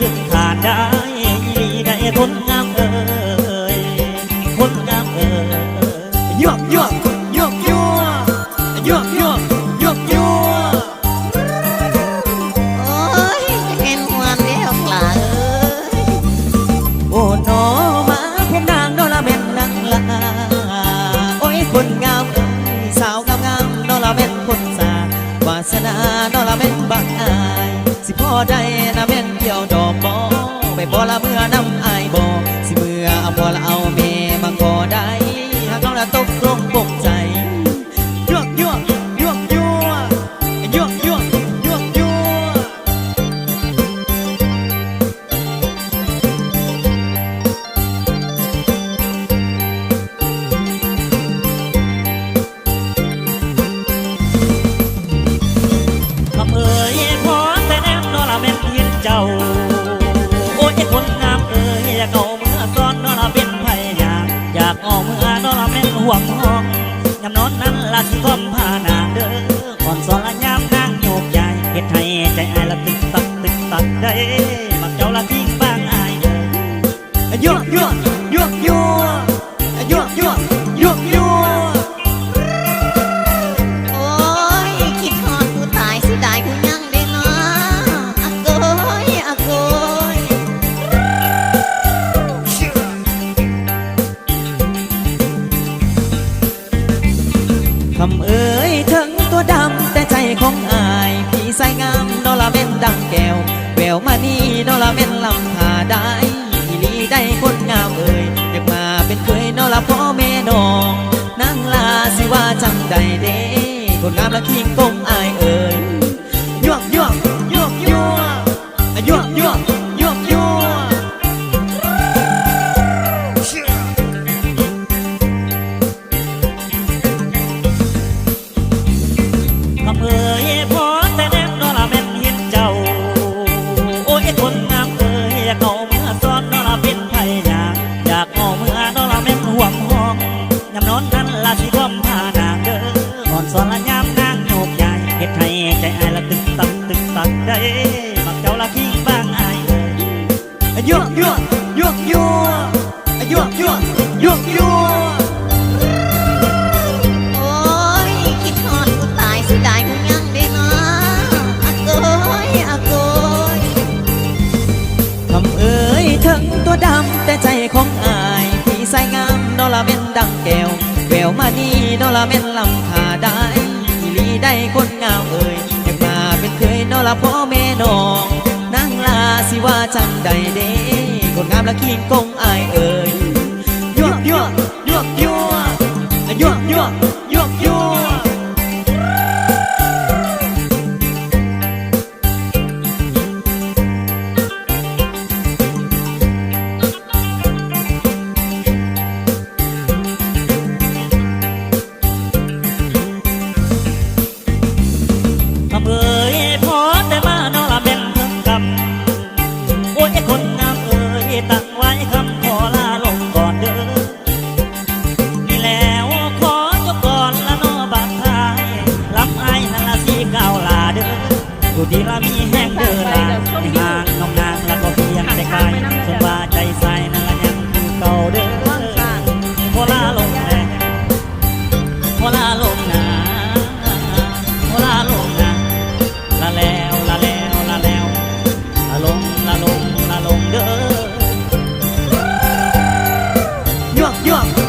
ขึ้นขาดได้ได้คนงามเอ่ยคนงามเอ่ยยกยกยกยกยกยกยกยกโอ้ยจะเห็นหัวเดียวกลาเอ้ยโอ้โนมาเพ็นนางโนละเม็นนางลาโอ้ยคนงามเอ้ยสาวงามงามโนละเม็นคนสาวาสนาโนละเม็นบักอาย สิพ่อได้นะแม่นเดียวดอกบอไปบ่ละเมื่อนำอายบอสิเมื่อเอาบ่ละเอา ละสิคอมพานาเด้อก่อนสอนละยามนางโยกใหญ่เฮ็ดให้ใจอายละตึกตักตึกตักได้ เอ่ยถึงตัวดำแต่ใจของอายพี่ใส่งามนอลาเป็นดังแก้วแววมานี่นอลาเป็นลำหาได้อีลีได้คนงามเอ่ยอยากมาเป็นเคยนอลาพ่อแม่น้องนั่งลาสิว่าจังใดเด้คนงามละคิงกงอา สอนละยามนางโยกใหญ่เฮ็ดให้ใจอายละตึกตักตึกตักได้มักเจ้าละทิ้บ้างอายเด้อยั่วยั่วยั่วยั่วยั่วยั่วยั่วยั่วโอ้ยคิดฮอดผู้ตายสิได้กูยังได้เนาะอะโกยอะโกยคำเอ่ยถึงตัวดำแต่ใจของอายพี่ใส่งามนอละเม็นดังแก้ว แววมาดีนอละเม่นลำคาได้อีลีได้คนงามเอ่ยอยากมาเป็นเคยนอละพ่อแม่น้องนั่งลาสิว่าจังใดเด้คนงามละคิงกงอายเอ่ย ที่รามีแห้งเดินลางทางน้องนางแล้วก็เพียงแต่กายส่ว่าใจใสนั่นยังเก่าเด้อโอลาลงแรงโคลาลงนาโอลาลงนาละแล้วละแล้วละแล้วละลงละลงละลงเด้อยวกยวก